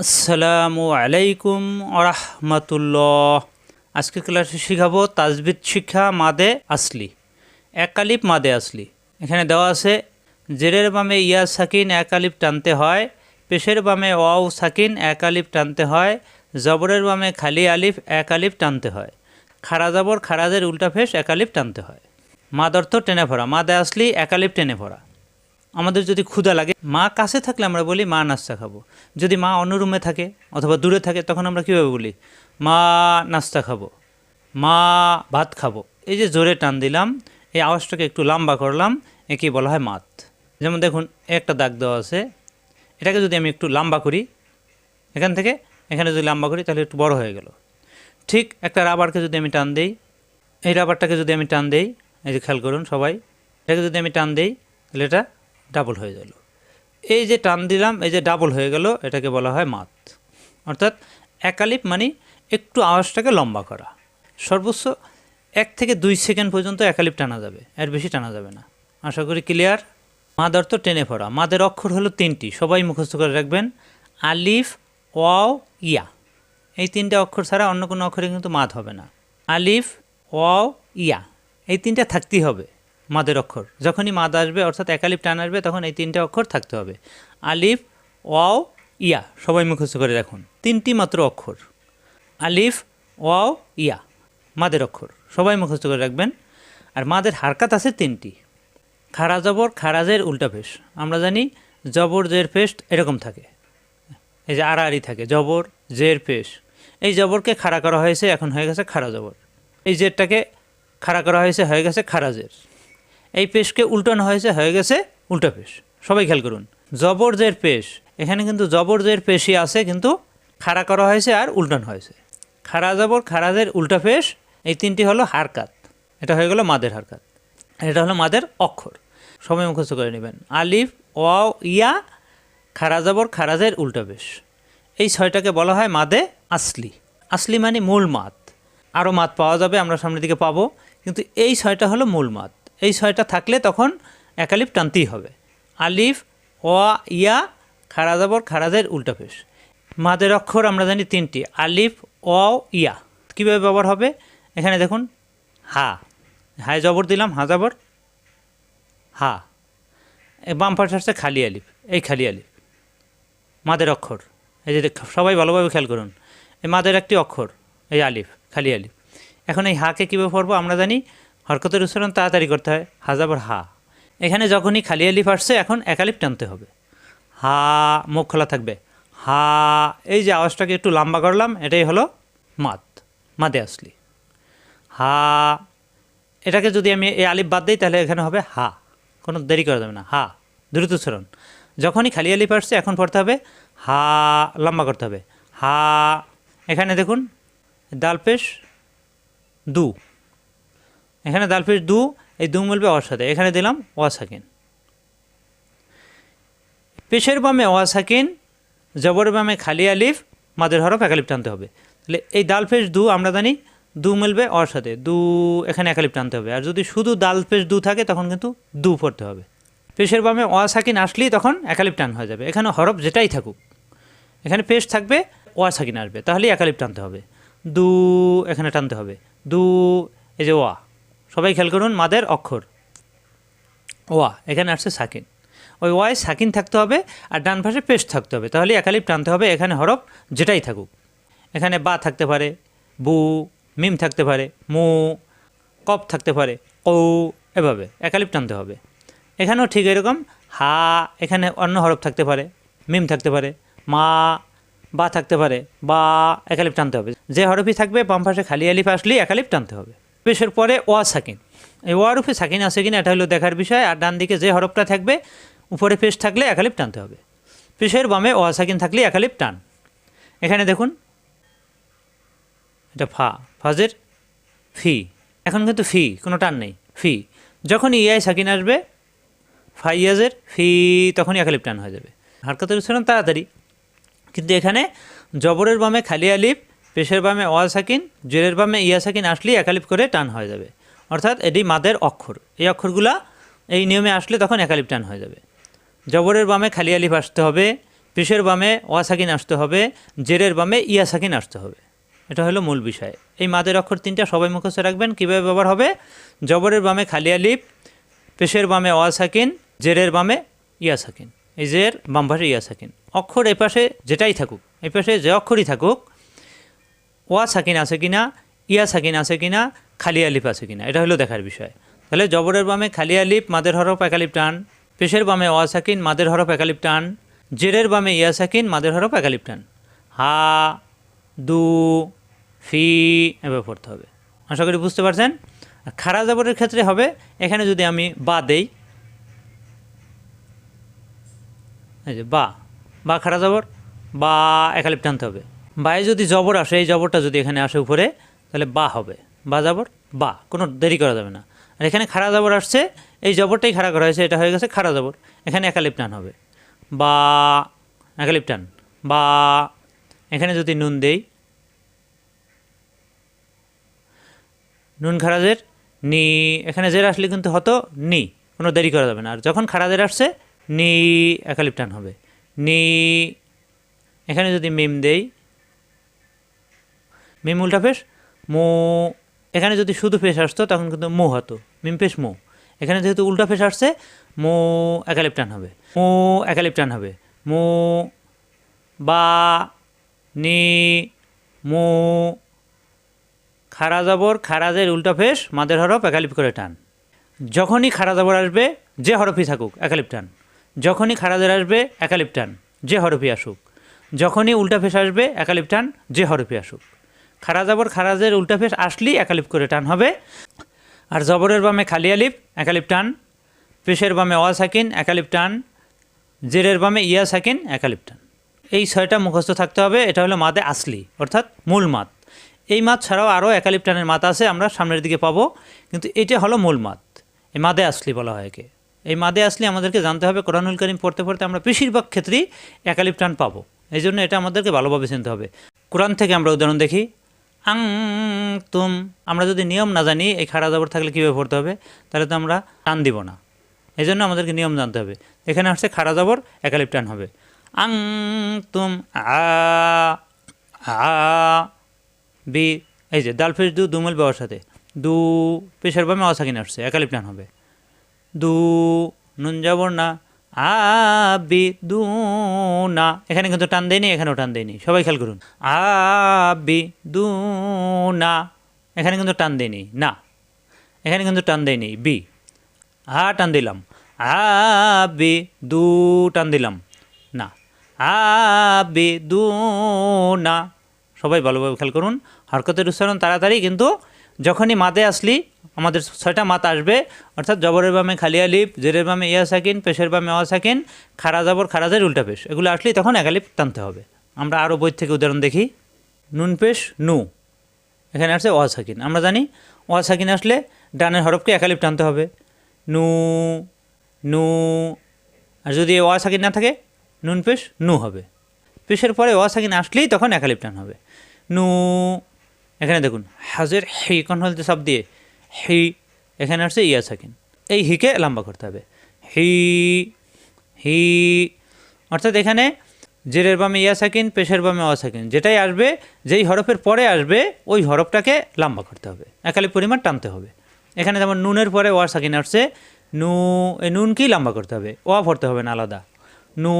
আসসালামু আলাইকুম আরহামতুল্লাহ আজকে ক্লাসে শিখাবো তাজবিদ শিক্ষা মাদে আসলি একালিপ মাদে আসলি। এখানে দেওয়া আছে, জেরের বামে ইয়া সাকিন একালিপ টানতে হয়, পেশের বামে ওয়াও সাকিন একালিপ টানতে হয়, জবরের বামে খালি আলিফ একালিপ টানতে হয়, খারা জবর খারাজের উল্টা ফেস একালিপ টানতে হয়। মাদ অর্থ টেনে ভরা, মাদে আসলি একালিপ টেনে ভরা। আমাদের যদি ক্ষুধা লাগে, মা কাছে থাকলে আমরা বলি, মা নাস্তা খাব। যদি মা অন্য রুমে থাকে অথবা দূরে থাকে, তখন আমরা কীভাবে বলি, মা নাস্তা খাব, মা ভাত খাব? এই যে জোরে টান দিলাম, এই আওয়াজটাকে একটু লম্বা করলাম, একেই বলা হয় মাত। যেমন দেখুন, একটা দাগ দেওয়া আছে। এটাকে যদি আমি একটু লম্বা করি, এখান থেকে, এখানে যদি লম্বা করি, তাহলে একটু বড় হয়ে গেল। ঠিক একটা রাবারকে যদি আমি টান দেই, এই রাবারটাকে যদি আমি টান দেই, এই যে খেয়াল করুন সবাই, এটাকে যদি আমি টান দেই, তাহলে এটা ডাবল হয়ে গেল। এই যে টান দিলাম, এই যে ডাবল হয়ে গেল, এটাকে বলা হয় মাত। অর্থাৎ একালিপ মানে একটু আওয়াজটাকে লম্বা করা। সর্বোচ্চ এক থেকে দুই সেকেন্ড পর্যন্ত একালিপ টানা যাবে, এর বেশি টানা যাবে না। আশা করি ক্লিয়ার? মাদ অর্থ টেনে পড়া। মাদের অক্ষর হলো তিনটি, সবাই মুখস্থ করে রাখবেন। আলিফ, ওয়াও, ইয়া। এই তিনটে অক্ষর ছাড়া অন্য কোনো অক্ষরে কিন্তু মাদ হবে না। আলিফ, ওয়াও, ইয়া। এই তিনটা থাকতেই হবে। মাদের অক্ষর। যখনই মাদ আসবে, অর্থাৎ একালিপ টান আসবে, তখন এই তিনটে অক্ষর থাকতে হবে। আলিফ, ওয়াও, ইয়া, সবাই মুখস্থ করে রাখুন তিনটি মাত্র অক্ষর। আলিফ, ওয়াও, ইয়া, মাদের অক্ষর। সবাই মুখস্থ করে রাখবেন। আর মাদের হারকাত আছে তিনটি। খারা জবর খারাজের উল্টা ফেস। আমরা জানি জবর, জের ফেস এরকম থাকে। এই যে আড়াআড়ি থাকে, জবর, জের পেশ এই জবরকে খাড়া করা হয়েছে, এখন হয়ে গেছে খাড়া জবর। এই জেরটাকে খাড়া করা হয়েছে, হয়ে গেছে খাড়া জের। এই পেশকে উল্টানো হয়েছে, হয়ে গেছে উল্টা পেশ। সবাই খেয়াল করুন, জবর জের পেশ। এখানে কিন্তু জবর জের পেশই আছে, কিন্তু খাড়া করা হয়েছে আর উল্টানো হয়েছে। খাড়া জবর খারাজের উল্টা পেশ, এই তিনটি হলো হারকাত। এটা হয়ে গেল মাদের হারকাত। এটা হলো মাদের অক্ষর। সবাই মুখস্থ করে নেবেন। আলিফ, ওয়াও, ইয়া খারা জবর খারাজের উল্টা পেশ। এই ছয়টাকে বলা হয় মাদে আসলি। আসলি মানে মূল মাত আরও মাত পাওয়া যাবে, আমরা সামনের দিকে পাবো। কিন্তু এই ছয়টা হলো মূল মাত এই ছয়টা থাকলে তখন একালিফ টানতেই হবে। আলিফ, ওয়া, ইয়া খারা জবর উল্টা পেশ মাদের অক্ষর আমরা জানি তিনটি, আলিফ, ওয়াও, ইয়া। কীভাবে ব্যবহার হবে? এখানে দেখুন, হা। হায় জবর দিলাম, হা জবর। হা। বাম পাশে আসছে খালি আলিফ, এই খালি আলিফ। মাদের অক্ষর। এই যে সবাই ভালোভাবে খেয়াল করুন। এই মাদের একটি অক্ষর, এই আলিফ, খালি আলিফ। এখন এই হাকে কীভাবে পড়ব? আমরা জানি হরকতের উচ্চারণ তাড়াতাড়ি করতে হয়। হাজাবর হা। এখানে যখনই খালি আলিফ আসছে, এখন একালিফ টানতে হবে। হা, মুখ খোলা থাকবে। হা, এই যে আওয়াজটাকে একটু লম্বা করলাম, এটাই হলো মাদ, মাদে আসলি। হা, এটাকে যদি আমি এই আলিফ বাদ দিই, তাহলে এখানে হবে হা। কোনো দেরি করা যাবে না। হা, দ্রুত উচ্চারণ। যখনই খালি আলিফ আসছে, এখন পড়তে হবে হা, লম্বা করতে হবে। হা, এখানে দেখুন দালপেশ দু। এখানে দালপেশ দু, এই দু মিলবে অর সাথে এখানে দিলাম ওয়া সাকিন পেশের বামে ওয়া সাকিন জবরের বামে খালি আলিফ, মাদের হরফ একালিফ টানতে হবে। তাহলে এই দাল পেশ দু আমরা জানি, দু মিলবে অর সাথে দু এখানে একালিফ টানতে হবে। আর যদি শুধু দাল পেশ দু থাকে, তখন কিন্তু দু পড়তে হবে। পেশের বামে ওয়া সাকিন আসলেই তখন একালিফ টান হয়ে যাবে। এখানে হরফ যেটাই থাকুক। এখানে পেশ থাকবে ওয়া সাকিন আসবে। তাহলেই একালিফ টানতে হবে। দু এখানে টানতে হবে। দু, এই যে ওয়া। সবাই খেয়াল করুন, মাদের অক্ষর। ওয়া, এখানে আসছে সাকিন। ওই ওয়াই সাকিন থাকতে হবে আর ডান পাশে পেস্ট থাকতে হবে। তাহলে একালিপ টানতে হবে, এখানে হরফ যেটাই থাকুক। এখানে বা থাকতে পারে, বু, মিম থাকতে পারে, মু কপ থাকতে পারে কৌ এভাবে একালিপ টানতে হবে। এখানেও ঠিক এরকম, হা, এখানে অন্য হরফ থাকতে পারে, মিম থাকতে পারে, মা, বা থাকতে পারে, বা একালিপ টানতে হবে। যে হরফই থাকবে, বাম পাশে খালি আলিফ আসলেই একালিপ টানতে হবে। পেশের পরে ওয়া সাকিন। এই ওয়ার উপরে সাকিন আছে কিনা এটা হলো দেখার বিষয়। আর ডান দিকে যে হরফটা থাকবে, উপরে পেশ থাকলে একালিপ টানতে হবে। পেশের বামে ওয়া সাকিন থাকলে একালিপ টান। এখানে দেখুন, এটা ফা, ফাজের ফি। এখন কিন্তু ফি, কোনো টান নেই, ফি। যখন ইয়াই সাকিন আসবে, ফাইয়াজের ফি, তখনই একালিপ টান হয়ে যাবে। হারকাতের উচ্চারণ তাড়াতাড়ি। কিন্তু এখানে জবরের বামে খালি আলিফ পেশের বামে ওয়া সাকিন জেরের বামে ইয়া সাকিন আসলেই একালিপ করে টান হয়ে যাবে। অর্থাৎ এটি মাদের অক্ষর। এই অক্ষরগুলা এই নিয়মে আসলে তখন একালিপ টান হয়ে যাবে। জবরের বামে খালি আলিফ আসতে হবে, পেশের বামে ওয়া সাকিন আসতে হবে জেরের বামে ইয়া সাকিন আসতে হবে। এটা হলো মূল বিষয়। এই মাদের অক্ষর তিনটা সবাই মুখস্থ রাখবেন, কীভাবে ব্যবহার হবে? জবরের বামে খালি আলিফ, পেশের বামে ওয়া সাকিন জেরের বামে ইয়া সাকিন। এই জের বাম পাশে ইয়া সাকিন। অক্ষর এপাশে যেটাই থাকুক, এপাশে যে অক্ষরই থাকুক ওয়া সাকিন আছে কিনা ইয়া সাকিন আছে কি না খালি আলিফ আছে কি না এটা হলো দেখার বিষয়। তাহলে জবরের বামে খালি আলিফ মাদের হরফ একালিপ টান। পেশের বামে ওয়া সাকিন, মাদের হরফ একালিপ টান। জেরের বামে ইয়া সাকিন, মাদের হরফ একালিপ টান। হা, দু, ফি, এভাবে পড়তে হবে। আশা করি বুঝতে পারছেন? খারা জবরের ক্ষেত্রে হবে, এখানে যদি আমি বা দেই, এই যে বা বা খারা জবর, বা একালিপ টানতে হবে। বায়ে যদি জবর আসে, এই জবরটা যদি এখানে আসে উপরে, তাহলে বা হবে। বা জবর, বা। কোনো দেরি করা যাবে না। আর এখানে খাড়া জবর আসছে, এই জবরটাই খাড়া করা হয়েছে, এটা হয়ে গেছে খাড়া জবর। এখানে একালিপ টান হবে। বা একালিপ টান। বা, এখানে যদি নুন দেই, নুন খারাজের নি। এখানে জের আসলে কিন্তু হতো নি, কোনো দেরি করা যাবে না। আর যখন খারাজের আসছে, নি একালিপ টান হবে। নি, এখানে যদি মিম দেই মিম উল্টা ফেস মো, এখানে যদি শুধু ফেস আসতো, তখন কিন্তু মো হতো। মিম ফেস মো। এখানে যেহেতু উল্টা ফেস আসছে, মো একালিপ টান হবে। মো একালিপ টান হবে। মো বা নি, মো খারা জাবর খারাজের উল্টা ফেস মাদের হরফ একালিপ করে টান। যখনই খারা জাবর আসবে, যে হরফই থাকুক একালিপ টান। যখনই খারাজের আসবে একালিপ টান, যে হরফি আসুক। যখনই উল্টা ফেস আসবে একালিপ টান, যে হরফি আসুক। খারা জবর খারাজের উল্টা ফেস আসলেই একালিপ করে টান হবে। আর জবরের বামে খালি আলিপ একালিপ টান। পেশের বামে অ সাকিন, একালিপ টান। জেরের বামে ইয়া সাকিন, একালিপ টান। এই ছয়টা মুখস্থ থাকতে হবে, এটা হলো মাদে আসলি, অর্থাৎ মূল মাত এই মাত ছাড়াও আরও একালিপ টানের মাত আছে, আমরা সামনের দিকে পাবো, কিন্তু এটা হলো মূল মাত এই মাদে আসলি বলা হয় একে। এই মাদে আসলি আমাদেরকে জানতে হবে, কোরআনুল করিম পড়তে পড়তে আমরা বেশিরভাগ ক্ষেত্রেই একালিপ টান পাবো। এই জন্য এটা আমাদেরকে ভালোভাবে চিনতে হবে। কোরআন থেকে আমরা উদাহরণ দেখি। আং তুম আমরা যদি নিয়ম না জানি, এই খাড়া জবর থাকলে কীভাবে পড়তে হবে? তাহলে তো আমরা টান দিব না। এই জন্য আমাদেরকে নিয়ম জানতে হবে। এখানে আসছে খাড়া জবর, একালিপ টান হবে। আং তুম আ আ, বি, এই যে, দাল ফেস দু, দুমল বাবার সাথে। দু, পেশার বামে অসাকিন আসছে, একালিপ টান হবে। দু, নুন যাবর না। আ বি দু না এখানে কিন্তু টান দেয়নি, এখানেও টান দেয়নি। সবাই খেয়াল করুন। আ বি দু না এখানে কিন্তু টান দেয়নি। না। এখানে কিন্তু টান দেয়নি। বি। আ টান দিলাম। আ বি দু টান দিলাম। না। আ বি দু না সবাই ভালোভাবে খেয়াল করুন। হরকতের উচ্চারণ তাড়াতাড়ি, কিন্তু যখনই মাতে আসলি আমাদের ছয়টা মাত আসবে। অর্থাৎ জবরের বামে খালি আলিপ জেরের বামে ইয়া সাকিন, পেশের বামে অ সাকিন, খারা জবর খারাজের উল্টা পেশ। এগুলো আসলেই তখন একালিপ টানতে হবে। আমরা আরও বই থেকে উদাহরণ দেখি। নুন পেশ, নু। এখানে আসছে অ সাকিন। আমরা জানি অ সাকিন আসলে ডানের হরফকে একালিপ টানতে হবে। নু নু। আর যদি অ সাকিন না থাকে, নুন পেশ, নু হবে। পেশের পরে অ সাকিন আসলেই তখন একালিপ টান হবে। নু, এখানে দেখুন, হাজের হি কনহলতে সব দিয়ে হি, এখানে আসছে ইয়া সাকিন। এই হিকে লম্বা করতে হবে। হি হি, অর্থাৎ এখানে জেরের বামে ইয়া সাকিন, পেশের বামে অ সাকিন। যেটাই আসবে, যেই হরফের পরে আসবে, ওই হরফটাকে লম্বা করতে হবে। একালি পরিমাণ টানতে হবে। এখানে যেমন নুনের পরে ওয়ার সাকিন আসছে, নু এই নুনকেই লম্বা করতে হবে? ওয়া ভরতে হবে না, আলাদা। নু,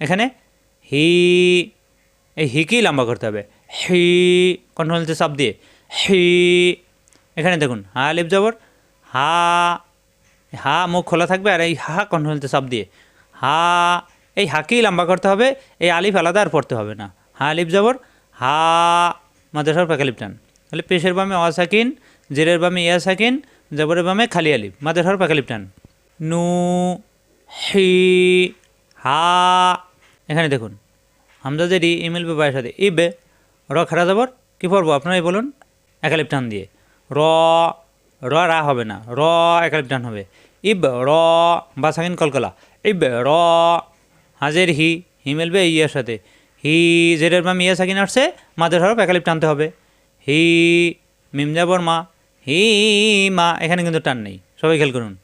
এখানে হি, এই হিকেই লম্বা করতে হবে? হি কন্ট্রোলতে চাপ দিয়ে। হি এখানে দেখুন, হা লিপ জবর হা হা মুখ খোলা থাকবে আর এই হা কন্ট্রোলতে চাপ দিয়ে। হা, এই হাকেই লম্বা করতে হবে, এই আলিফ আলাদা আর পড়তে হবে না। হা আলিফ জবর হা, মাদ্রাসার প্যাকালিপ টান তাহলে পেশের বামে অ সাকিন, জেরের বামে ইয়া সাকিন জবরের বামে খালি আলিফ। মাদ্রাসার প্যাকালিপ টান নু, হি, হা, এখানে দেখুন হামজাদের ই ইমেল বাবার সাথে, ইবে র খারা যাবর, কী পড়ব আপনারাই বলুন একালিপ টান দিয়ে। র র রা হবে না। র একালিপ টান হবে। ইব, র, বা সাকিন কলকলা। ইব, র, হাজের হি হি মেলবে ইয়ের সাথে। হি, জেরের মা মিয়া সাকিন আসছে, মাদের হরফ একালিপ টানতে হবে। হি, মিম যাবর মা, হি, মা, এখানে কিন্তু টান নেই। সবাই খেয়াল করুন।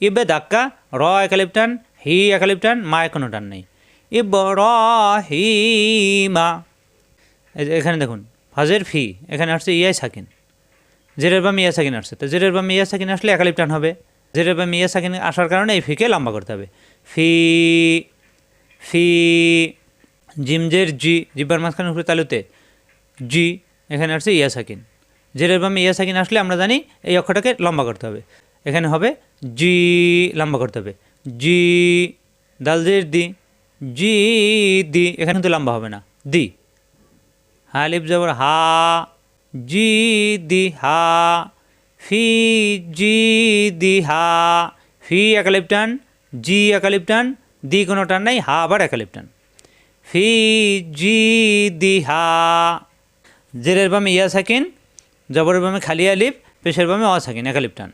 ইবে, ধাক্কা, র একালিপ টান, হি একালিপ টান, মা এখনও টান নেই। ইব, র, হি, মা। এখানে দেখুন ফাজের ফি, এখানে আসছে ইয়াই সাকিন। জেরের বা মিয়া সাকিন আসছে। তো জেরের বা মিয়া সাকিন আসলে একালিপ টান হবে। জেরের বা মিয়া সাকিন আসার কারণে এই ফিকে লম্বা করতে হবে। ফি ফি জিমজের জি, জিব্বার মাঝখানে উপরে তালুতে জি, এখানে আসছে ইয়া সাকিন। জেরের বামে ইয়া সাকিন আসলে আমরা জানি এই অক্ষরটাকে লম্বা করতে হবে। এখানে হবে জি, লম্বা করতে হবে। জি দালজের দি, জি, দি, এখানে কিন্তু লম্বা হবে না। দি। হা জি দি হা ফি জি দি হা ফি একালিপ টান জি একালিপ টান দি কোনো টান নাই, হা আবার একালিপ টান ফি জি দি হা জেরের বামে ইয়া সাকিন, জবরের বামে খালি আলিফ, পেশের বামে অ সাকিন একালিপ টান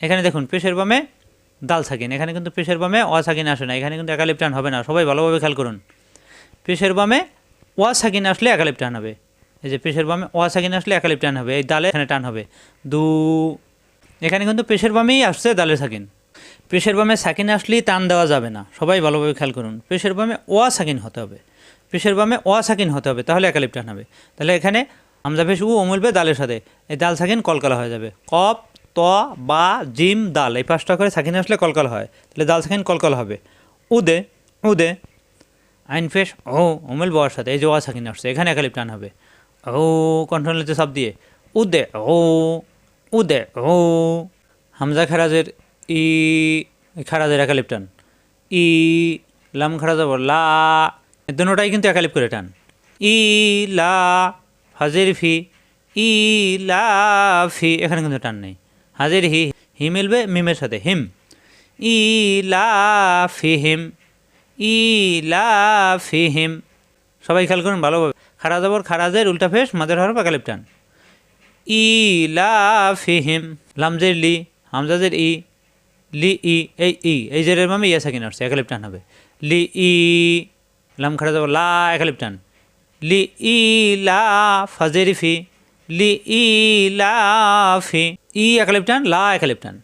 এখানে দেখুন, পেশের বামে দাল সাকিন, এখানে কিন্তু পেশের বামে অ সাকিন আসে না, এখানে কিন্তু একালিপ টান হবে না, সবাই ভালোভাবে খেয়াল করুন। পেশের বামে ওয়া সাকিন আসলে একালিপ টান হবে। এই যে পেশের বামে ওয়া সাকিন আসলে একালিপ টান হবে, এই দালে এখানে টান হবে। দু, এখানে কিন্তু পেশের বামেই আসছে দালের সাকিন। পেশের বামে সাকিন আসলেই টান দেওয়া যাবে না, সবাই ভালোভাবে খেয়াল করুন। পেশের বামে ওয়া সাকিন হতে হবে। পেশের বামে ওয়া সাকিন হতে হবে, তাহলে একালিপ টান হবে। তাহলে এখানে হামজা পেশ উ অমুলবে দালের সাথে, এই দাল সাকিন কলকালা হয়ে যাবে। কপ ত, বা, জিম, দাল, এই পাঁচটা করে সাকিন আসলে কলকালা হয়। তাহলে দাল সাকিন কলকালা হবে। উদে উদে, আইন ফেস ও অমিল বওয়ার সাথে, এই যে ওয়া সাকিন আসছে, এখানে একালিপ টান হবে। ও কন্ট্রোলেতে সব দিয়ে, উদে, ও উদে, ও। হামজা খারাজের ই, খারাজের একালিপ টান ই, লাম খারাজ লা। দুটাই কিন্তু একালিপ করে টান। ই, লা, হাজের ফি, ই, লা, ফি, এখানে কিন্তু টান নেই। হাজের হি হি মিলবে মিমের সাথে, হিম। ই, লা, ফি, হিম। ইলাফিহিম সবাই খেয়াল করুন ভালোভাবে। খারা জবর খারাজের উল্টা ফেস মাদের হরফ একালিপ টান ইলাফিহিম, লামজের লি, হামজাজের ই, লি, ই, এই ই, এই জেরের মামে ইয়া সাকিন আসছে একালিপ হবে। লি, ই, লাম খারা জবর লা একালিপ টান লি, ই, লা, ফাজের ফি। লি, ই, লা, ফি। ই একালিপ টান লা একালিপ টান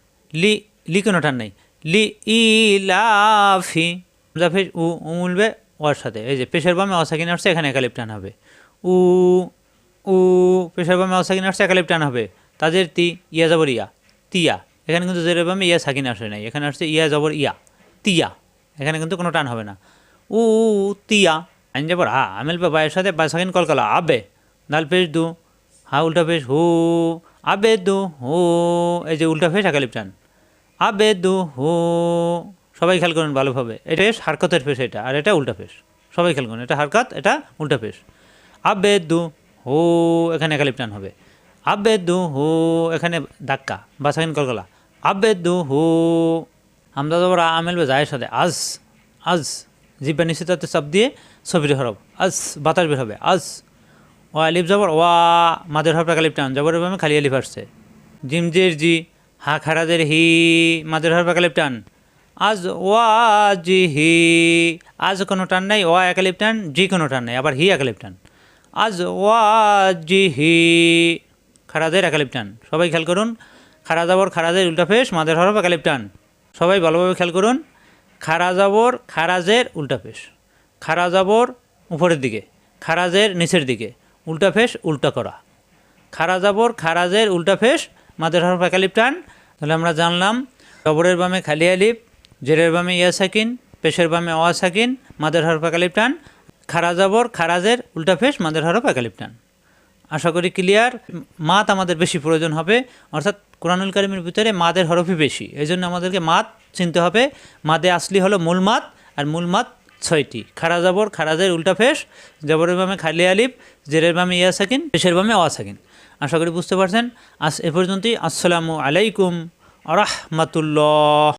লি লি কোনো টান নাই। লি, ই, লা, ফি। হামজা ফেস উ উ মিলবে ওর সাথে। এই যে পেশের বামে অসাকিন আসছে, এখানে একালিপ টান হবে। উ উ পেশের বামে অসাকিন আসছে একালিপ টান হবে। তাদের তি, ইয়া জবর ইয়া, তিয়া। এখানে কিন্তু জেরের বামে ইয়া সাকিন আসে নাই। এখানে আসছে ইয়া জবর ইয়া, তিয়া। এখানে কিন্তু কোনো টান হবে না। উ, তিয়া, আইন যাবর হা আমিল পে বায়ের সাথে বা সাকিন কলকালা আবে। দাল পেশ দু, হা, উল্টা পেশ হু, আবে দু, হু, এই যে উল্টা ফেস একালিপ টান আবে দু, হু, সবাই খেয়াল করুন ভালোভাবে। এটা হারকতের ফেস এটা, আর এটা উল্টা ফেস সবাই খেয়াল করুন, এটা হারকাত এটা উল্টা ফেস আবে দু হো, এখানে একালিপ টান হবে। আবে দু হো, এখানে ধাক্কা বা সাকিন কলকলা আবে দু হো, আমরা তো আমেল বে যায় সাথে, আজ আজ, জিব্বা নিশ্চিত সব দিয়ে ছবির হরব আজ, বাতাস বের হবে, আজ। ও আলিফ যাবর ওয়া, মাদের হরফ একালিপ টান যাবর আমি খালি আলিফ আসছে। জিমজের জি, হা খারাজের হি, মাদের হরফ একালিপ টান। আজ ওয়াজিহি আজ কোনো টান নাই, ওয়া একালিপ টান, জি কোনো টান নাই, আবার হি একালিপ টান। আজ ওয়াজিহি খারাজের একালিপ টান সবাই খেয়াল করুন খারা যাবর খারাজের উল্টা ফেস, মাদের হরফ একালিপ টান সবাই ভালোভাবে খেয়াল করুন খারা যাবর খারাজের উল্টা ফেস। খারা যাবর উপরের দিকে, খারাজের নিচের দিকে, উল্টা ফেস, উল্টা করা। খারা যাবর খারাজের উল্টা ফেস, মাদের হরফ একালিপ টান তাহলে আমরা জানলাম, জবরের বামে খালি আলিফ, জেরের বামে ইয়া সাকিন, পেশের বামে অ সাকিন, মাদের হরফ একালিপ টান খারা জবর খারাজের উল্টা ফেস মাদের হরফ একালিপ টান আশা করি ক্লিয়ার, মাত আমাদের বেশি প্রয়োজন হবে। অর্থাৎ কোরআনুল কারিমের ভিতরে মাদের হরফই বেশি। এই জন্য আমাদেরকে মাত চিনতে হবে। মাদে আসলি হলো মূল মাত, আর মূল মাত ছয়টি। খারা জবর, খারাজের উল্টা ফেস জবরের বামে খালি আলিফ, জেরের বামে ইয়া সাকিন পেশের বামে অ সাকিন। আশা করি বুঝতে পারছেন। আজ এ পর্যন্তই। আসসালামু আলাইকুম আরহামাতুল্লাহ।